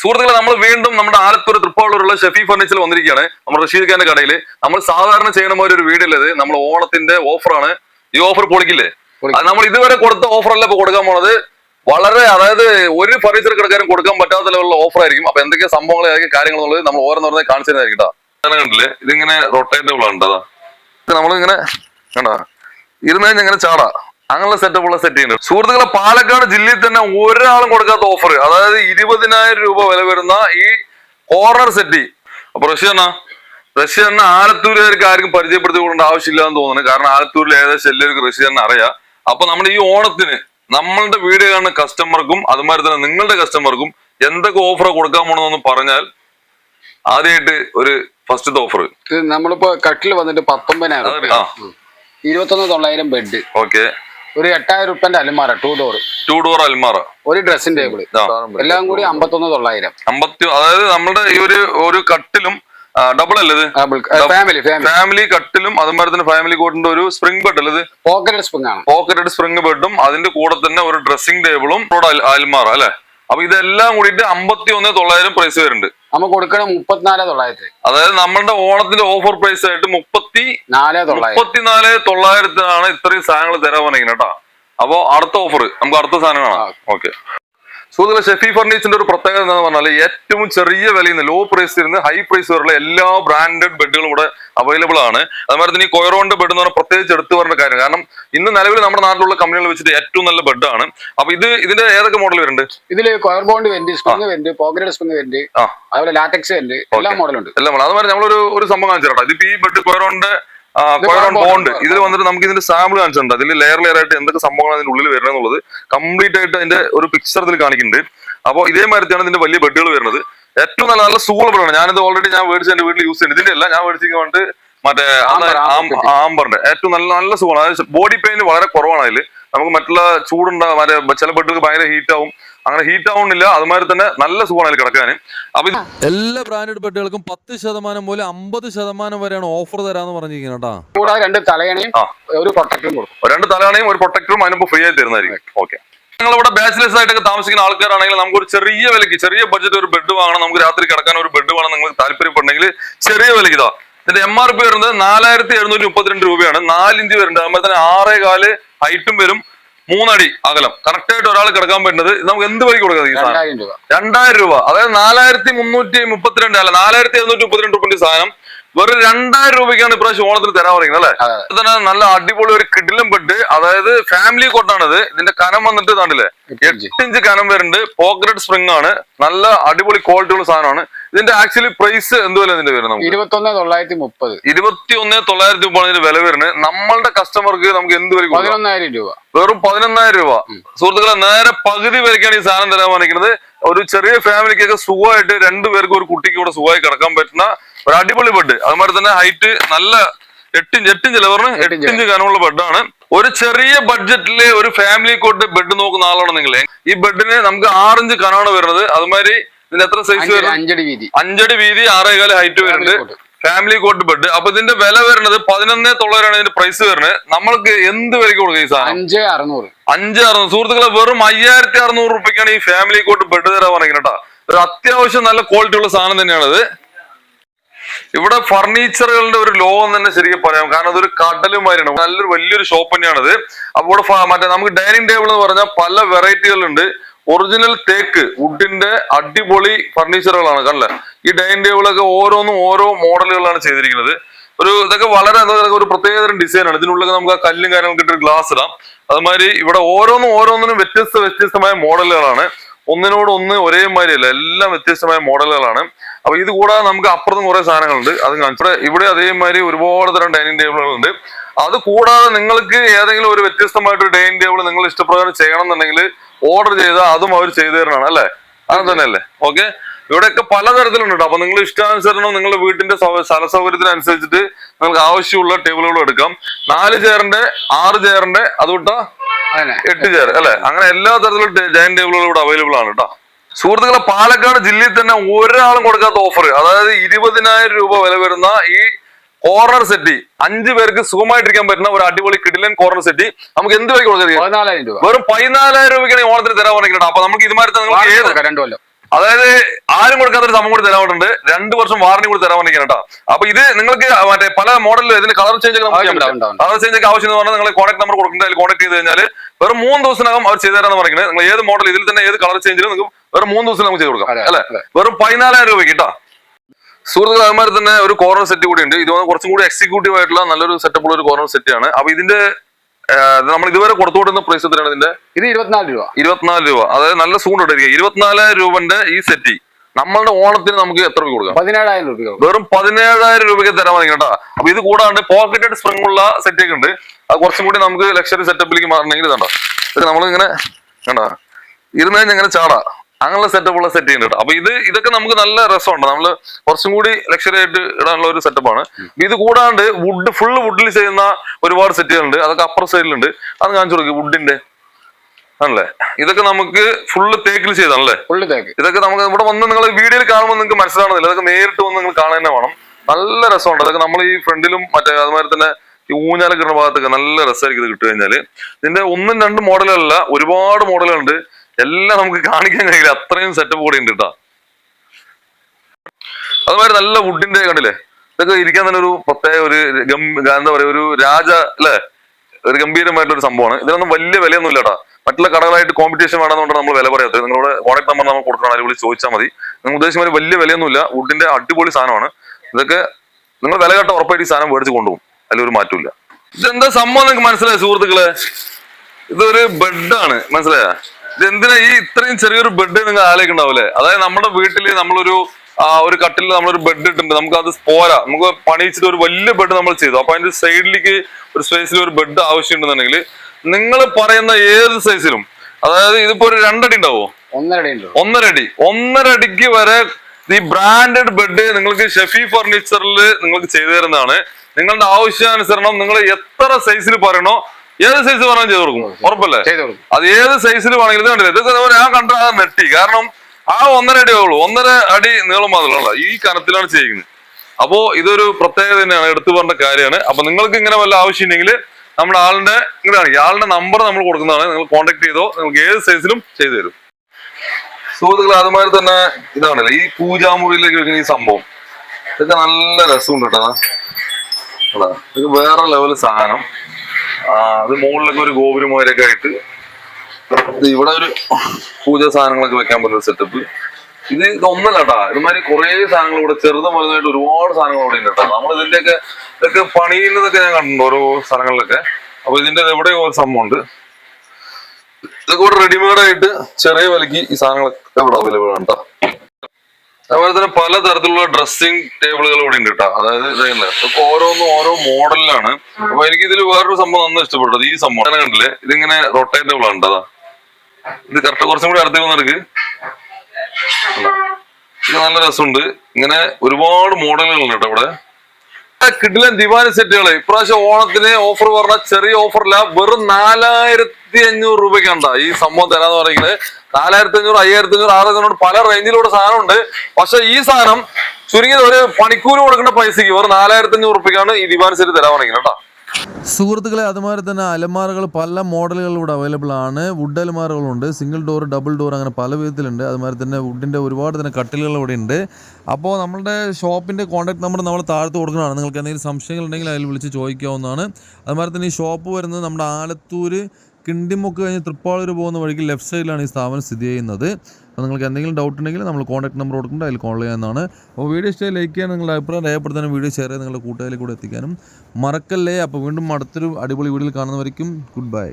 സുഹൃത്തുക്കളെ നമ്മൾ വീണ്ടും നമ്മുടെ ആലത്തൂർ തൃപ്പാവൂരുള്ള ഷെഫി ഫർണിച്ചർ വന്നിരിക്കുകയാണ്. നമ്മുടെ റഷീദ് ഖാന്റെ കടയിൽ നമ്മൾ സാധാരണ ചെയ്യണ പോലെ ഒരു ഇത് നമ്മൾ ഓണത്തിന്റെ ഓഫറാണ് ഈ ഓഫർ പൊളിക്കില്ലേ? നമ്മൾ ഇതുവരെ കൊടുത്ത ഓഫർ അല്ല ഇപ്പൊ കൊടുക്കാൻ പോണത്. വളരെ അതായത് ഒരു ഫർണിച്ചർ കിടക്കാനും കൊടുക്കാൻ പറ്റാത്ത ലെവലുള്ള ഓഫർ ആയിരിക്കും. അപ്പൊ എന്തൊക്കെ സംഭവങ്ങൾ ഏതൊക്കെ കാര്യങ്ങൾ എന്നുള്ളത് നമ്മൾ ഓരോന്നോരോന്ന് കാണിച്ചു തരുന്നതായിരിക്കും കണ്ടില്ലേ? ഇതിങ്ങനെ റൊട്ടേറ്റബിൾ ആണ് നമ്മൾ നമ്മളിങ്ങനെ കണ്ടോ? ഇരുന്ന് കഴിഞ്ഞാൽ ഇങ്ങനെ ചാടാ. അങ്ങനെയുള്ള സെറ്റപ്പ് ഉള്ള സെറ്റ് ചെയ്യുന്നുണ്ട്. സുഹൃത്തുക്കളെ പാലക്കാട് ജില്ലയിൽ തന്നെ ഒരാളും കൊടുക്കാത്ത ഓഫർ അതായത് ഇരുപതിനായിരം രൂപ വില വരുന്ന ഈ കോർണർ സെറ്റ് അപ്പൊ റഷ്യ റഷ്യ എന്നാ ആലത്തൂരുകാർക്ക് ആർക്കും പരിചയപ്പെടുത്തി കൊടുക്കേണ്ട ആവശ്യമില്ല എന്ന് തോന്നുന്നു. കാരണം ആലത്തൂരിൽ ഏകദേശം എല്ലാവർക്കും റഷ്യ തന്നെ അറിയാം. അപ്പൊ നമ്മുടെ ഈ ഓണത്തിന് നമ്മളുടെ വീഡിയോ കാണുന്ന കസ്റ്റമർക്കും അതുമാതിരി തന്നെ നിങ്ങളുടെ കസ്റ്റമർക്കും എന്തൊക്കെ ഓഫർ കൊടുക്കാൻ പോണെന്ന് പറഞ്ഞാൽ ആദ്യമായിട്ട് ഒരു ഫസ്റ്റത്തെ ഓഫർ നമ്മളിപ്പോ കട്ടിൽ വന്നിട്ട് പത്തൊമ്പതിനായിരം. ഇരുപത്തൊന്ന് തൊള്ളായിരം ബെഡ് ഓക്കെ ഒരു എട്ടായിരം റുപ്യന്റെ അലമാര ടൂ ഡോർ ടു ഡോർ അൽമാറ. ഒരു ഡ്രസ്സിംഗ് ടേബിൾ ആ. എല്ലാം കൂടി അമ്പത്തൊന്ന് തൊള്ളായിരം. അമ്പത്തി അതായത് നമ്മുടെ ഈ ഒരു ഒരു കട്ടിലും ഡബിൾ അല്ലേ ഇത്? ഫാമിലി ഫാമിലി ഫാമിലി കട്ടിലും അതുമാതിരി തന്നെ ഫാമിലി കോട്ടിന്റെ ഒരു സ്പ്രിംഗ് ബെഡ് അല്ലേ ഇത്? പോക്കറ്റ് സ്പ്രിംഗ് ആണ്. പോക്കറ്റഡ് സ്പ്രിംഗ് ബെഡും അതിന്റെ കൂടെ തന്നെ ഒരു ഡ്രസ്സിംഗ് ടേബിളും അൽമാറ അല്ലെ? അപ്പൊ ഇതെല്ലാം കൂടിയിട്ട് അമ്പത്തി ഒന്ന് തൊള്ളായിരം പ്രൈസ് വരുന്നുണ്ട്. നമുക്ക് കൊടുക്കണ മുപ്പത്തിനാല് തൊള്ളായിരത്തി. അതായത് നമ്മളുടെ ഓണത്തിന്റെ ഓഫർ പ്രൈസ് ആയിട്ട് മുപ്പത്തി നാല് തൊള്ളായിരത്തി മുപ്പത്തിനാല് തൊള്ളായിരത്തിനാണ് ഇത്രയും സാധനങ്ങൾ തരാൻ പറഞ്ഞിരിക്കുന്നത് കേട്ടോ. അപ്പൊ അടുത്ത ഓഫർ നമുക്ക് അടുത്ത സാധനം കാണാം. ഓക്കെ. സുഹൃത്തുക്കളെ ഷെഫി ഫർണിച്ചറിന്റെ ഒരു പ്രത്യേകത എന്താണെന്ന് പറഞ്ഞാൽ ഏറ്റവും ചെറിയ വിലയിൽ നിന്ന് ലോ പ്രൈസിൽ നിന്ന് ഹൈ പ്രൈസ് വരെയുള്ള എല്ലാ ബ്രാൻഡഡ് ബെഡുകളും ഇവിടെ അവൈലബിൾ ആണ്. അതുമാതിരി തന്നെ ഈ കൊയറോണ്ട് ബെഡ് എന്ന് പറഞ്ഞാൽ പ്രത്യേകിച്ച് എടുത്തു പറഞ്ഞ കാര്യം കാരണം ഇന്ന് നിലവിൽ നമ്മുടെ നാട്ടിലുള്ള കമ്പനികൾ വെച്ചിട്ട് ഏറ്റവും നല്ല ബെഡാണ് അപ്പൊ ഇത് ഇതിന്റെ ഏതൊക്കെ മോഡൽ വരുന്നുണ്ട്? ഇതിൽ കൊയർ ബോണ്ട് വെന്റ് സ്പ്രിംഗ് വെന്റ് പോക്കറ്റ് സ്പ്രിംഗ് വെന്റ് അതുപോലെ ലാറ്റക്സ് വെന്റ് എല്ലാ മോഡലുണ്ട് എല്ലാ മോഡലും അതുമാതിരി നമ്മളൊരു ഒരു സംഭവം കാണിച്ചു തരാം ഇതിപ്പോ ഈ ബെഡ് കൊയറോന്റെ കൊയറോൺ ബോണ്ട്. ഇതിൽ വന്നിട്ട് നമുക്ക് ഇതിന്റെ സാമ്പിൾ കാണിച്ചിട്ടുണ്ട് അതിൽ ലെയർ ലെയർ ആയിട്ട് എന്തൊക്കെ സംഭവങ്ങൾ അതിന്റെ ഉള്ളിൽ വരുന്നത് എന്നുള്ളത് കംപ്ലീറ്റ് ആയിട്ട് അതിന്റെ ഒരു പിക്ചർ ഇതിൽ കാണിക്കുന്നുണ്ട്. അപ്പോൾ ഇതേമാതിരിയാണ് ഇതിന്റെ വലിയ ബെഡുകൾ വരുന്നത്. ഏറ്റവും നല്ല നല്ല സൂളബിൾ ആണ്. ഞാനിത് ഓൾറെഡി ഞാൻ മേടിച്ച് എന്റെ വീട്ടിൽ യൂസ് ചെയ്യുന്നത് ഇതിന്റെ അല്ല ഞാൻ മേടിച്ചിരിക്കുന്നത് കൊണ്ട് മറ്റേ ആംബറിന്റെ ഏറ്റവും നല്ല നല്ല സുഖമാണ് ബോഡി പെയിൻ വളരെ കുറവാണ് അതിൽ നമുക്ക് മറ്റുള്ള ചൂടുണ്ടാകും മറ്റേ ചില ബെഡുകൾ ഭയങ്കര ഹീറ്റ് ആവും. അങ്ങനെ ഹീറ്റ് ആവുന്നില്ല അതുമാതിരി തന്നെ നല്ല സുഖമാണ് അതിൽ കിടക്കാനും. അപ്പൊ എല്ലാ ബ്രാൻഡഡ് ബെഡുകൾക്കും പത്ത് ശതമാനം പോലെ അമ്പത് ശതമാനം വരെയാണ് ഓഫർ തരാന്ന് പറഞ്ഞിരിക്കുന്നത് കേട്ടോ. കൂടാതെ രണ്ട് തലയണയും ഒരു പ്രൊട്ടക്ടറും കൊടുക്കും. രണ്ട് തലയണയും ഒരു പ്രൊട്ടക്ടറും അതിനിപ്പോ ഫ്രീ ആയി തരുന്നതായിരിക്കും. ഓക്കെ ഇവിടെ ബാച്ചിലേഴ്സ് ആയിട്ടൊക്കെ താമസിക്കുന്ന ആൾക്കാരാണെങ്കിൽ നമുക്ക് ഒരു ചെറിയ വിലക്ക് ചെറിയ ബഡ്ജറ്റ് ഒരു ബെഡ് വാങ്ങണം. നമുക്ക് രാത്രി കിടക്കാൻ ഒരു ബെഡ് വേണം നിങ്ങൾക്ക് താല്പര്യപ്പെടുന്നെങ്കിൽ ചെറിയ വിലക്ക് ഇതാ. ഇതിന്റെ എം ആർ പി വരുന്നത് നാലായിരത്തി എഴുന്നൂറ്റി മുപ്പത്തിരണ്ട് രൂപയാണ്. നാലിഞ്ച് വരുന്നുണ്ട്. അതുപോലെ തന്നെ ആറേ കാൽ ഹൈറ്റും വരും. മൂന്നടി അകലം. കറക്റ്റ് ആയിട്ട് ഒരാൾ കിടക്കാൻ പറ്റുന്നത് നമുക്ക് എന്ത് വഴി കൊടുക്കാം ഈ സാധനം? രണ്ടായിരം രൂപ. രൂപ. അതായത് നാലായിരത്തി മുന്നൂറ്റി മുപ്പത്തിരണ്ട് അല്ല നാലായിരത്തി എഴുന്നൂറ്റി മുപ്പത്തിരണ്ട് രൂപന്റെ സാധനം വെറും രണ്ടായിരം രൂപയ്ക്കാണ് ഇപ്രാവശ്യം ഓണത്തിന് തരാൻ പറയുന്നത് അല്ലെ? അതെ. തന്നെ നല്ല അടിപൊളി ഒരു കിഡിലും പെട്ട് അതായത് ഫാമിലി കൊട്ടാണത് ഇതിന്റെ കനം വന്നിട്ട് കണ്ടില്ലേ എട്ട് എട്ട് ഇഞ്ച് കനം വരുന്നുണ്ട്. പോക്കറ്റ് സ്പ്രിംഗ് ആണ്. നല്ല അടിപൊളി ക്വാളിറ്റി ഉള്ള സാധനമാണ്. ഇതിന്റെ ആക്ച്വലി പ്രൈസ് എന്തുപോലെ ഇതിന്റെ വരുന്നത് ഇരുപത്തൊന്ന് തൊള്ളായിരത്തി മുപ്പത്. ഇരുപത്തി ഒന്ന് തൊള്ളായിരത്തി മുപ്പത് ഇതിന്റെ വില വരുന്നത്. നമ്മളുടെ കസ്റ്റമർക്ക് നമുക്ക് എന്ത് വില പതിനൊന്നായിരം രൂപ. വെറും പതിനൊന്നായിരം രൂപ. സുഹൃത്തുക്കളെ നേരെ പകുതി വരയ്ക്കാണ് ഈ സാധനം തരാൻ പറഞ്ഞിരിക്കുന്നത് ഒരു ചെറിയ ഫാമിലിക്കൊക്കെ സുഖമായിട്ട് രണ്ടുപേർക്കും ഒരു കുട്ടിക്ക് കൂടെ സുഖമായി കിടക്കാൻ പറ്റുന്ന ഒരു അടിപൊളി ബെഡ് അതുമാതിരി തന്നെ ഹൈറ്റ് നല്ല എട്ടിഞ്ച് എട്ടിഞ്ച് അല്ലേ പറഞ്ഞു എട്ടിഞ്ച്. കനമുള്ള ബെഡാണ് ഒരു ചെറിയ ബഡ്ജറ്റിൽ ഒരു ഫാമിലി കോട്ട് ബെഡ് നോക്കുന്ന ആളാണ് നിങ്ങൾ ഈ ബെഡിന് നമുക്ക് ആറിഞ്ച് കനമാണ് വരുന്നത്. അതുമാതിരി ഇതിന് എത്ര സൈസ് അഞ്ചടി അഞ്ചടി വീതി. അഞ്ചടി വീതി ആറേകാൽ ഹൈറ്റ് വരുന്നുണ്ട്. ഫാമിലി കോട്ട് ബെഡ് അപ്പൊ ഇതിന്റെ വില വരുന്നത് പതിനൊന്നേ തൊള്ളായിരമാണ് ഇതിന്റെ പ്രൈസ് വരുന്നത്. നമ്മൾക്ക് എന്ത് വിലക്ക് കൊടുക്കുക ഈ സാധനം? അഞ്ച് അറുന്നൂറ്. അഞ്ച് അറുന്നൂറ്. സുഹൃത്തുക്കളെ വെറും അയ്യായിരത്തി അറുന്നൂറ് റുപ്യക്കാണ് ഈ ഫാമിലി കോട്ട് ബെഡ് തരാൻ പറഞ്ഞിരിക്കുന്നത് കേട്ടോ. ഒരു അത്യാവശ്യം നല്ല ക്വാളിറ്റി ഉള്ള സാധനം തന്നെയാണിത് ഇവിടെ ഫർണിച്ചറുകളുടെ ഒരു ലോകം തന്നെ ശരിക്കും പറയാം. കാരണം അതൊരു കടലുമാരിയാണ് നല്ലൊരു വലിയൊരു ഷോപ്പ് തന്നെയാണിത്. അപ്പൊ ഇവിടെ മറ്റേ നമുക്ക് ഡൈനിങ് ടേബിൾ എന്ന് പറഞ്ഞാൽ പല വെറൈറ്റികളുണ്ട് ഒറിജിനൽ തേക്ക് വുഡിന്റെ അടിപൊളി ഫർണിച്ചറുകളാണ് കണ്ടല്ലേ? ഈ ഡൈനിങ് ടേബിളൊക്കെ ഓരോന്നും ഓരോ മോഡലുകളാണ് ചെയ്തിരിക്കുന്നത്. ഒരു ഇതൊക്കെ വളരെ എന്താ പറയുക, ഒരു പ്രത്യേകതരം ഡിസൈനാണ് ഇതിനുള്ളിൽ നമുക്ക് ആ കല്ലും കാര്യങ്ങളൊക്കെ ഇട്ട് ഗ്ലാസ് ഇടാം. അതുമാതിരി ഇവിടെ ഓരോന്നും ഓരോന്നിനും വ്യത്യസ്ത വ്യത്യസ്തമായ മോഡലുകളാണ് ഒന്നിനോട് ഒന്ന് ഒരേ മാതിരിയല്ല എല്ലാം വ്യത്യസ്തമായ മോഡലുകളാണ് അപ്പൊ ഇത് കൂടാതെ നമുക്ക് അപ്പുറത്തും കുറെ സാധനങ്ങളുണ്ട്. അത് ഇവിടെ ഇവിടെ അതേമാതിരി ഒരുപാട് തരം ഡൈനിങ് ടേബിളുകളുണ്ട് അത് കൂടാതെ നിങ്ങൾക്ക് ഏതെങ്കിലും ഒരു വ്യത്യസ്തമായിട്ട് ഡൈനിങ് ടേബിൾ നിങ്ങൾ ഇഷ്ടപ്രകാരം ചെയ്യണം എന്നുണ്ടെങ്കിൽ ഓർഡർ ചെയ്താൽ അതും അവർ ചെയ്തു തരണമാണ് അല്ലേ? അങ്ങനെ തന്നെയല്ലേ? ഓക്കെ ഇവിടെയൊക്കെ പലതരത്തിലുണ്ട് കേട്ടോ അപ്പൊ നിങ്ങൾ ഇഷ്ടാനുസരണം നിങ്ങളുടെ വീട്ടിന്റെ സ്ഥല സൗകര്യത്തിനനുസരിച്ചിട്ട് നിങ്ങൾക്ക് ആവശ്യമുള്ള ടേബിളുകൾ എടുക്കാം. നാല് ചെയറിന്റെ ആറ് ചെയറിന്റെ അതന്നെ എട്ട് ചെയർ അല്ലെ? അങ്ങനെ എല്ലാ തരത്തിലും ജയന്റ് ടേബിളുകളും ഇവിടെ അവൈലബിൾ ആണ് കേട്ടോ സുഹൃത്തുക്കളെ പാലക്കാട് ജില്ലയിൽ തന്നെ ഒരാളും കൊടുക്കാത്ത ഓഫർ അതായത് ഇരുപതിനായിരം രൂപ വില വരുന്ന ഈ കോർണർ സെറ്റ് അഞ്ചു പേർക്ക് സുഖമായിട്ടിരിക്കാൻ പറ്റുന്ന ഒരു അടിപൊളി കിടിലൻ കോർണർ സെറ്റ് നമുക്ക് എന്ത് വിലക്ക് കൊടുക്കാൻ രൂപ. വെറും പതിനാലായിരം രൂപയ്ക്കാണ് ഓണത്തിന് തരാൻ പറഞ്ഞിട്ടുണ്ട് അപ്പൊ നമുക്ക് ഇതുമായിട്ട് രണ്ടു കൊല്ലം. അതായത് ആരും കൊടുക്കാത്ത ഒരു സംഭവം കൂടി തരാൻ രണ്ടു രണ്ട് വർഷം വാറണ്ടി കൂടി തരാൻ കേട്ടോ. അപ്പൊ ഇത് നിങ്ങൾക്ക് മറ്റേ പല മോഡലിലും ഇതിന് കളർ ചേഞ്ച് ഒക്കെ. കളർ ചേഞ്ച് ഒക്കെ ആവശ്യം എന്ന് പറഞ്ഞാൽ നിങ്ങൾ കോൺടാക്ട് നമ്പർ കൊടുക്കേണ്ട കോൺടാക്ട് ചെയ്ത് കഴിഞ്ഞാൽ വെറും മൂന്ന് ദിവസത്തിനകം അവർ ചെയ്തു തരാന്ന് പറയുന്നത്. നിങ്ങൾ ഏത് മോഡൽ ഇതിൽ തന്നെ ഏത് കളർ ചേഞ്ചിലും നിങ്ങൾക്ക് വെറും മൂന്ന് ദിവസം നമുക്ക് ചെയ്ത് കൊടുക്കാം. അല്ലെ? വെറും പതിനാലായിരം രൂപയ്ക്ക് കേട്ടോ. സുഹൃത്തുക്കൾ അതുമാതിരി തന്നെ ഒരു കോർണർ സെറ്റ് കൂടി ഉണ്ട്. ഇത് കുറച്ചും കൂടി എക്സിക്യൂട്ടീവ് ആയിട്ടുള്ള നല്ലൊരു സെറ്റപ്പ് ഉള്ള ഒരു കോർണർ സെറ്റ് ആണ്. അപ്പൊ ഇതിന്റെ നമ്മൾ ഇതുവരെ കൊടുത്തുകൊണ്ടിരുന്ന പ്രൈസ് എത്രയാണ് ഇതിന്റെ? ഇത് ഇരുപത്തിനാല് രൂപ. ഇരുപത്തിനാല് രൂപ. അതായത് നല്ല സൂണ്ട് ഇട്ടിരിക്കുക ഇരുപത്തിനാല് രൂപന്റെ ഈ സെറ്റ് നമ്മളുടെ ഓണത്തിന് നമുക്ക് എത്ര രൂപ കൊടുക്കാം? പതിനേഴായിരം രൂപ വെറും പതിനേഴായിരം രൂപയ്ക്ക് തരാൻ മതി കേട്ടോ. അപ്പൊ ഇത് കൂടാണ്ട് പോക്കറ്റഡ് സ്പ്രിംഗ് ഉള്ള സെറ്റ് ഒക്കെ ഉണ്ട്. അത് കുറച്ചും കൂടി നമുക്ക് ലക്ഷറി സെറ്റപ്പിലേക്ക് മാറണമെങ്കിൽ ഇതാണ്ടോ ഇത് നമ്മൾ ഇങ്ങനെ കണ്ടോ? ഇരുന്ന് കഴിഞ്ഞാൽ ഇങ്ങനെ ചാടാ. അങ്ങനെയുള്ള സെറ്റപ്പ് ഉള്ള സെറ്റ് ചെയ്യുന്നത് അപ്പൊ ഇത് ഇതൊക്കെ നമുക്ക് നല്ല രസമുണ്ട് നമ്മൾ കുറച്ചും കൂടി ലക്ഷറി ആയിട്ട് ഇടാനുള്ള ഒരു സെറ്റപ്പാണ് ഇത് കൂടാണ്ട് വുഡ് ഫുൾ വുഡിൽ ചെയ്യുന്ന ഒരുപാട് സെറ്റുകളുണ്ട് അതൊക്കെ അപ്പർ സൈഡിലുണ്ട് അത് കാണിച്ചു കൊടുക്കും വുഡിന്റെ ആണല്ലേ? ഇതൊക്കെ നമുക്ക് ഫുള്ള് തേക്കിൽ ചെയ്താണല്ലേ? ഫുള്ള് തേക്ക്. ഇതൊക്കെ നമുക്ക് ഇവിടെ വന്ന് നിങ്ങൾ വീഡിയോയിൽ കാണുമ്പോൾ നിങ്ങൾക്ക് മനസ്സിലാവുന്നില്ല അതൊക്കെ നേരിട്ട് വന്ന് നിങ്ങൾ കാണാൻ തന്നെ വേണം. നല്ല രസമുണ്ട്. അതൊക്കെ നമ്മൾ ഈ ഫ്രണ്ടിലും മറ്റേ അതുമാതിരി തന്നെ ഈ ഊഞ്ഞാല കിട്ടുന്ന ഭാഗത്തൊക്കെ നല്ല രസമായിരിക്കും ഇത് കിട്ടു കഴിഞ്ഞാൽ ഇതിന്റെ ഒന്നും രണ്ടും മോഡലുകളല്ല ഒരുപാട് മോഡലുകളുണ്ട് എല്ലാം നമുക്ക് കാണിക്കാൻ കഴിയില്ല. അത്രയും സെറ്റപ്പ് കൂടി ഉണ്ട് കേട്ടോ അതുമാതിരി നല്ല വുഡിന്റെ കണ്ടില്ലേ? ഇതൊക്കെ ഇരിക്കാൻ തന്നെ ഒരു പ്രത്യേക ഒരു എന്താ പറയാ ഒരു രാജ അല്ലേ? ഒരു ഗംഭീരമായിട്ടുള്ള ഒരു സംഭവമാണ്. ഇതിനൊന്നും വലിയ വിലയൊന്നും ഇല്ല കേട്ടോ മറ്റുള്ള കടകളായിട്ട് കോമ്പറ്റീഷൻ വേണമെന്നുകൊണ്ട് നമ്മൾ വില പറയാത്തത് നിങ്ങളുടെ കോൺടാക്ട് നമ്പർ നമ്മൾ കൊടുക്കണം. അതിൽ വിളിച്ച് ചോദിച്ചാൽ മതി നിങ്ങൾ ഉദ്ദേശിക്കുന്ന വലിയ വിലയൊന്നുമില്ല വുഡിന്റെ അടിപൊളി സാധനമാണ്. ഇതൊക്കെ നിങ്ങൾ വില കേട്ട ഉറപ്പായിട്ട് ഈ സാധനം മേടിച്ച് കൊണ്ടുപോകും. അതിലൊരു മാറ്റമില്ല ഇതെന്താ സംഭവം നിങ്ങൾക്ക് മനസ്സിലായ സുഹൃത്തുക്കളെ? ഇതൊരു ബെഡാണ് മനസ്സിലായ? എന്തിനാ ഈ ഇത്രയും ചെറിയൊരു ബെഡ് നിങ്ങൾ ആലോചിക്കണ്ടാവില്ലേ അതായത് നമ്മുടെ വീട്ടിൽ നമ്മളൊരു ആ, ഒരു കട്ടിൽ നമ്മളൊരു ബെഡ് ഇട്ടുണ്ട് നമുക്ക് അത് പോരാ. നമുക്ക് പണിയിച്ചിട്ട് ഒരു വലിയ ബെഡ് നമ്മൾ ചെയ്തു. അപ്പൊ അതിന്റെ സൈഡിലേക്ക് ഒരു സ്പേസിൽ ഒരു ബെഡ് ആവശ്യമുണ്ടെന്നുണ്ടെങ്കിൽ നിങ്ങൾ പറയുന്ന ഏത് സൈസിലും അതായത് ഇതിപ്പോ ഒരു രണ്ടടി ഉണ്ടാവോ? ഒന്നര അടി ഒന്നര അടിക്ക് വരെ ഈ ബ്രാൻഡഡ് ബെഡ് നിങ്ങൾക്ക് ഷെഫി ഫർണിച്ചറിൽ നിങ്ങൾക്ക് ചെയ്തു തരുന്നതാണ്. നിങ്ങളുടെ ആവശ്യാനുസരണം നിങ്ങൾ എത്ര സൈസിൽ പറയണോ ഏത് സൈസ് പറഞ്ഞാൽ ചെയ്ത് കൊടുക്കും. ഉറപ്പല്ലേ? അത് ഏത് സൈസിൽ വേണമെങ്കിലും കണ്ടില്ലേ? ഇതൊക്കെ ഞാൻ കണ്ട നെട്ടി കാരണം ആ ഒന്നര അടി ഉള്ളൂ ഒന്നര അടി നീളം മാത്രമല്ല ഈ കനത്തിലാണ് ചെയ്യുന്നത് അപ്പോ ഇതൊരു പ്രത്യേകത തന്നെയാണ്. എടുത്തു പറഞ്ഞ കാര്യമാണ്. അപ്പൊ നിങ്ങൾക്ക് ഇങ്ങനെ വല്ല ആവശ്യം ഉണ്ടെങ്കിൽ നമ്മുടെ ആളിന്റെ ഇങ്ങനെയാണ് ആളുടെ നമ്പർ നമ്മൾ കൊടുക്കുന്നതാണ്. നിങ്ങൾ കോൺടാക്ട് ചെയ്തോ നിങ്ങൾക്ക് ഏത് സൈസിലും ചെയ്തു തരും. സുഹൃത്തുക്കൾ അതുമാതിരി തന്നെ ഇതാണല്ലോ. ഈ പൂജാമുറിയിലേക്ക് വെക്കുന്ന ഈ സംഭവം. ഇതൊക്കെ നല്ല രസമുണ്ട് കേട്ടോ. ഇതൊക്കെ ഇത് വേറെ ലെവൽ സാധനം. അത് മുകളിലൊക്കെ ഒരു ഗോപുരമോരൊക്കെ ആയിട്ട്. ഇത് ഇവിടെ ഒരു പൂജ സാധനങ്ങളൊക്കെ വെക്കാൻ പറ്റുന്ന സെറ്റപ്പ് ഇത് ഇതൊന്നല്ല കേട്ടാ ഇതുമാതിരി കുറെ സാധനങ്ങൾ ഇവിടെ ചെറുതും വലുതായിട്ട് ഒരുപാട് സാധനങ്ങൾ ഇവിടെ ഉണ്ട് കേട്ടോ നമ്മൾ ഇതിന്റെയൊക്കെ ഇതൊക്കെ പണിയുന്നതൊക്കെ ഞാൻ കണ്ടിട്ടുണ്ട് ഓരോ സ്ഥലങ്ങളിലൊക്കെ. അപ്പൊ ഇതിന്റെ ഇവിടെ ഒരു സംഭവം ഉണ്ട്. ഇതൊക്കെ ഇവിടെ റെഡിമെയ്ഡ് ആയിട്ട് ചെറിയ വിലക്ക് ഈ സാധനങ്ങളൊക്കെ ഇവിടെ അവൈലബിൾ ആണ് കേട്ടോ അതുപോലെ തന്നെ പലതരത്തിലുള്ള ഡ്രസ്സിങ് ടേബിളുകൾ ഇവിടെ ഉണ്ട് കേട്ടോ അതായത് ഇതൊക്കെ ഓരോന്നും ഓരോ മോഡലിലാണ് അപ്പൊ എനിക്ക് ഇതിൽ വേറൊരു സംഭവം നന്നായി ഇഷ്ടപ്പെട്ടത് ഈ സംഭവം. കണ്ടില്ലേ? ഇതിങ്ങനെ റൊട്ടേറ്റബിൾ ആണ് കേട്ടോ ഇത് കറക്റ്റ് കുറച്ചും കൂടി അടുത്തേക്ക് വന്നെടുക്ക് നല്ല രസമുണ്ട്. ഇങ്ങനെ ഒരുപാട് മോഡലുകൾ ഉണ്ട് കേട്ടോ ഇവിടെ. കിഡിലൻ ദിവാന സെറ്റുകൾ ഇപ്രാവശ്യം ഓണത്തിന് ഓഫർ പറഞ്ഞ ചെറിയ ഓഫറില്ല വെറും നാലായിരത്തി അഞ്ഞൂറ് രൂപയ്ക്കാണ്ടാ ഈ സംഭവം തരാന്ന് പറയുന്നത്. നാലായിരത്തി അഞ്ഞൂറ് അയ്യായിരത്തി അഞ്ഞൂറ് ആറായിരത്തി പല റേഞ്ചിലൂടെ സാധനം ഉണ്ട് പക്ഷെ ഈ സാധനം ചുരുങ്ങിയത് ഒരു പണിക്കൂലി കൊടുക്കേണ്ട പൈസക്ക് വെറും നാലായിരത്തി അഞ്ഞൂറ് ഈ ദിവാന സെറ്റ് തരാൻ പറയുന്നത് കേട്ടോ. സുഹൃത്തുക്കളെ അതുമാതിരി തന്നെ അലമാരകൾ പല മോഡലുകൾ ഇവിടെ അവൈലബിൾ ആണ് വുഡ് അലമാരകളുണ്ട് സിംഗിൾ ഡോർ ഡബിൾ ഡോർ അങ്ങനെ പല വിധത്തിലുണ്ട്. അതുമാതിരി തന്നെ വുഡിന്റെ ഒരുപാട് തന്നെ കട്ടിലുകൾ ഇവിടെ ഉണ്ട്. അപ്പോൾ നമ്മുടെ ഷോപ്പിന്റെ കോൺടാക്ട് നമ്പർ നമ്മൾ താഴ്ത്ത് കൊടുക്കുന്നതാണ്. നിങ്ങൾക്ക് എന്തെങ്കിലും സംശയങ്ങൾ ഉണ്ടെങ്കിൽ അതിൽ വിളിച്ച് ചോദിക്കാവുന്നതാണ്. അതുമാതിരി തന്നെ ഈ ഷോപ്പ് വരുന്നത് നമ്മുടെ ആലത്തൂർ കിണ്ടിമുക്ക് കഴിഞ്ഞ് തൃപ്പാളൂർ പോകുന്ന വഴിക്ക് ലെഫ്റ്റ് സൈഡിലാണ് ഈ സ്ഥാപനം സ്ഥിതി ചെയ്യുന്നത്. അപ്പോൾ നിങ്ങൾക്ക് എന്തെങ്കിലും ഡൗട്ട് ഉണ്ടെങ്കിൽ നമ്മൾ കോൺടാക്ട് നമ്പർ കൊടുക്കുന്നുണ്ട് അതിൽ കോൾ ചെയ്യാവുന്നതാണ് അപ്പോൾ വീഡിയോ ഇഷ്ടമായി ലൈക്ക് ചെയ്യാൻ നിങ്ങളുടെ അഭിപ്രായം രേഖപ്പെടുത്താനും വീഡിയോ ഷെയർ ചെയ്ത് നിങ്ങളുടെ കൂട്ടുകാരിൽ കൂടെ എത്തിക്കാനും മറക്കല്ലേ. അപ്പോൾ വീണ്ടും അടുത്തൊരു അടിപൊളി വീഡിയോയിൽ കാണുന്നവരേക്കും ഗുഡ് ബൈ